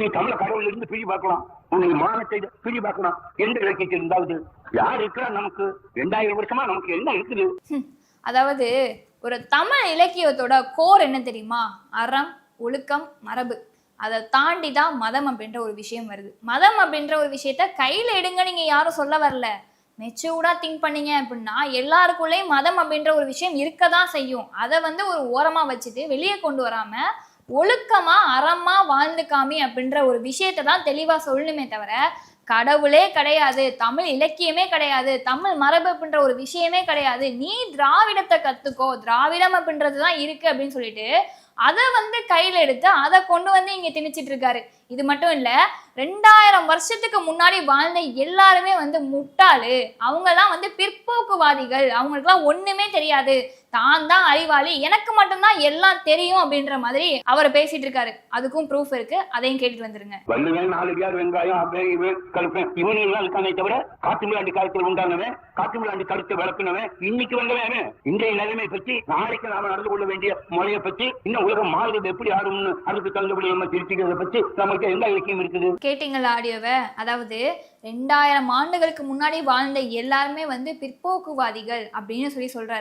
நீ தமிழ கடவுள் இருந்து பிரி பார்க்கலாம். உன்னை மானத்தை பிரி பார்க்கலாம். எந்த இலக்கியத்தில் இருந்தாவது? யார் இருக்கிறா நமக்கு? ரெண்டாயிரம் வருஷமா நமக்கு என்ன இருக்குது? அதாவது ஒரு தமிழ் இலக்கியத்தோட கோர் என்ன தெரியுமா? அறம் ஒழுக்கம் மரபு. அதை தாண்டி தான் மதம் அப்படின்ற ஒரு விஷயம் வருது. மதம் அப்படின்ற ஒரு விஷயத்த கையில எடுங்க நீங்க யாரும் சொல்ல வரல. மெச்சூர்டா திங்க் பண்ணீங்க அப்படின்னா எல்லாருக்குள்ளேயும் மதம் அப்படின்ற ஒரு விஷயம் இருக்க தான் செய்யும். அதை வந்து ஒரு ஓரமா வச்சுட்டு வெளியே கொண்டு வராம ஒழுக்கமா அறமா வாழ்ந்து காமி அப்படின்ற ஒரு விஷயத்தை தான் தெளிவாக சொல்லணுமே தவிர கடவுளே கிடையாது தமிழ் இலக்கியமே கிடையாது தமிழ் மரபு அப்படின்ற ஒரு விஷயமே கிடையாது. நீ திராவிடத்தை கத்துக்கோ திராவிடம் அப்படின்றது தான் இருக்கு அப்படின்னு சொல்லிட்டு அதை வந்து கையில எடுத்து அதை கொண்டு வந்து இங்க திணிச்சிட்டு இருக்காரு. இது மட்டும் இல்ல ரெண்டாயிரம் வருஷத்துக்கு முன்னாடி வாழ்ந்த எல்லாருமே வந்து முட்டாளு. அவங்கெல்லாம் வந்து பிற்போக்குவாதிகள். அவங்களுக்குலாம் ஒண்ணுமே தெரியாது. தான் தான் அறிவாளி. எனக்கு மட்டும்தான் எல்லாம் தெரியும் அப்படின்ற மாதிரி அவர் பேசிட்டு இருக்காரு. அதுக்கும் ப்ரூஃப் இருக்கு. அதையும் கேட்டுட்டு வந்துருங்க. வள்ளுவன் நாலு பேர் வெங்காயம் அப்படி இவன் இவனு எல்லாம் இருக்கானே தவிர காட்டு மிளாண்டி காலத்தில் உண்டானவன் காட்டு மிளாண்டி கருத்தை வளர்ப்பினவன் இன்னைக்கு வந்தவன் இன்றைய நிலைமை பற்றி நாளைக்கு நாம நடந்து கொள்ள வேண்டிய முறையை பற்றி இன்னும் உலகம் மாறுறது எப்படி ஆடும்னு அதுக்கு தகுந்தபடி நம்ம திருச்சிக்கிறத பற்றி நமக்கு எந்த இலக்கியம் இருக்குது? கேட்டீங்களா ஆடியோவை? அதாவது ரெண்டாயிரம் ஆண்டுகளுக்கு முன்னாடி வாழ்ந்த எல்லாருமே வந்து பிற்போக்குவாதிகள் அப்படின்னு சொல்லி சொல்றாரு.